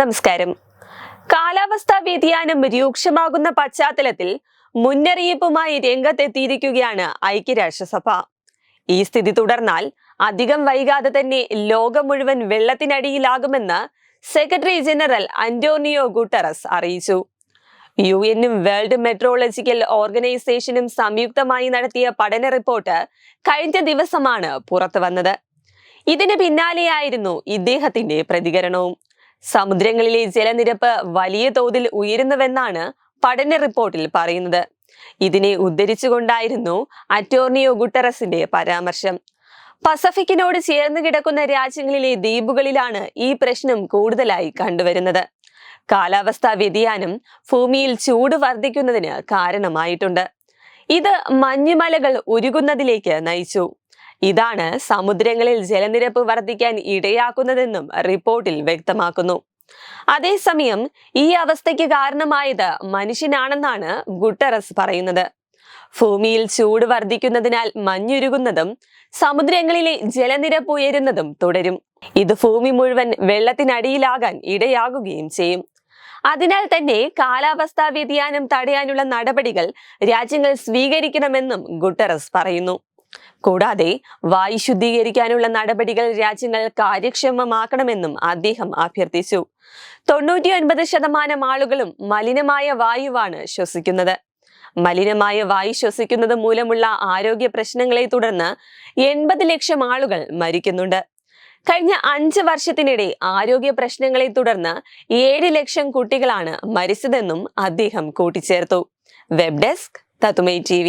നമസ്കാരം. കാലാവസ്ഥാ വ്യതിയാനം രൂക്ഷമാകുന്ന പശ്ചാത്തലത്തിൽ മുന്നറിയിപ്പുമായി രംഗത്തെത്തിയിരിക്കുകയാണ് ഐക്യരാഷ്ട്രസഭ. ഈ സ്ഥിതി തുടർന്നാൽ അധികം വൈകാതെ തന്നെ ലോകം മുഴുവൻ വെള്ളത്തിനടിയിലാകുമെന്ന് സെക്രട്ടറി ജനറൽ അന്റോണിയോ ഗുട്ടറസ് അറിയിച്ചു. യു എന്നും വേൾഡ് മെട്രോളജിക്കൽ ഓർഗനൈസേഷനും സംയുക്തമായി നടത്തിയ പഠന റിപ്പോർട്ട് കഴിഞ്ഞ ദിവസമാണ് പുറത്തു വന്നത് ഇതിന് പിന്നാലെയായിരുന്നു ഇദ്ദേഹത്തിന്റെ പ്രതികരണവും. സമുദ്രങ്ങളിലെ ജലനിരപ്പ് വലിയ തോതിൽ ഉയരുന്നുവെന്നാണ് പഠന റിപ്പോർട്ടിൽ പറയുന്നത്. ഇതിനെ ഉദ്ധരിച്ചുകൊണ്ടായിരുന്നു അറ്റോർണിയോ ഗുട്ടറസിന്റെ പരാമർശം. പസഫിക്കിനോട് ചേർന്ന് കിടക്കുന്ന രാജ്യങ്ങളിലെ ദ്വീപുകളിലാണ് ഈ പ്രശ്നം കൂടുതലായി കണ്ടുവരുന്നത്. കാലാവസ്ഥാ വ്യതിയാനം ഭൂമിയിൽ ചൂട് വർദ്ധിക്കുന്നതിന് കാരണമായിട്ടുണ്ട്. ഇത് മഞ്ഞുമലകൾ ഉരുകുന്നതിലേക്ക് നയിച്ചു. ഇതാണ് സമുദ്രങ്ങളിൽ ജലനിരപ്പ് വർദ്ധിക്കാൻ ഇടയാക്കുന്നതെന്നും റിപ്പോർട്ടിൽ വ്യക്തമാക്കുന്നു. അതേസമയം ഈ അവസ്ഥയ്ക്ക് കാരണമായത് മനുഷ്യനാണെന്നാണ് ഗുട്ടറസ് പറയുന്നത്. ഭൂമിയിൽ ചൂട് വർദ്ധിക്കുന്നതിനാൽ മഞ്ഞുരുകുന്നതും സമുദ്രങ്ങളിലെ ജലനിരപ്പ് ഉയരുന്നതും തുടരും. ഇത് ഭൂമി മുഴുവൻ വെള്ളത്തിനടിയിലാകാൻ ഇടയാകുകയും ചെയ്യും. അതിനാൽ തന്നെ കാലാവസ്ഥാ വ്യതിയാനം തടയാനുള്ള നടപടികൾ രാജ്യങ്ങൾ സ്വീകരിക്കണമെന്നും ഗുട്ടറസ് പറയുന്നു. കൂടാതെ വായു ശുദ്ധീകരിക്കാനുള്ള നടപടികൾ രാജ്യങ്ങൾ കാര്യക്ഷമമാക്കണമെന്നും അദ്ദേഹം അഭ്യർത്ഥിച്ചു. തൊണ്ണൂറ്റിയൊൻപത് ശതമാനം ആളുകളും മലിനമായ വായുവാണ് ശ്വസിക്കുന്നത്. മലിനമായ വായു ശ്വസിക്കുന്നത് മൂലമുള്ള ആരോഗ്യ പ്രശ്നങ്ങളെ തുടർന്ന് എൺപത് ലക്ഷം ആളുകൾ മരിക്കുന്നുണ്ട്. കഴിഞ്ഞ അഞ്ച് വർഷത്തിനിടെ ആരോഗ്യ പ്രശ്നങ്ങളെ തുടർന്ന് ഏഴ് ലക്ഷം കുട്ടികളാണ് മരിച്ചതെന്നും അദ്ദേഹം കൂട്ടിച്ചേർത്തു. വെബ് ഡെസ്ക് തത്തുമൈ ടി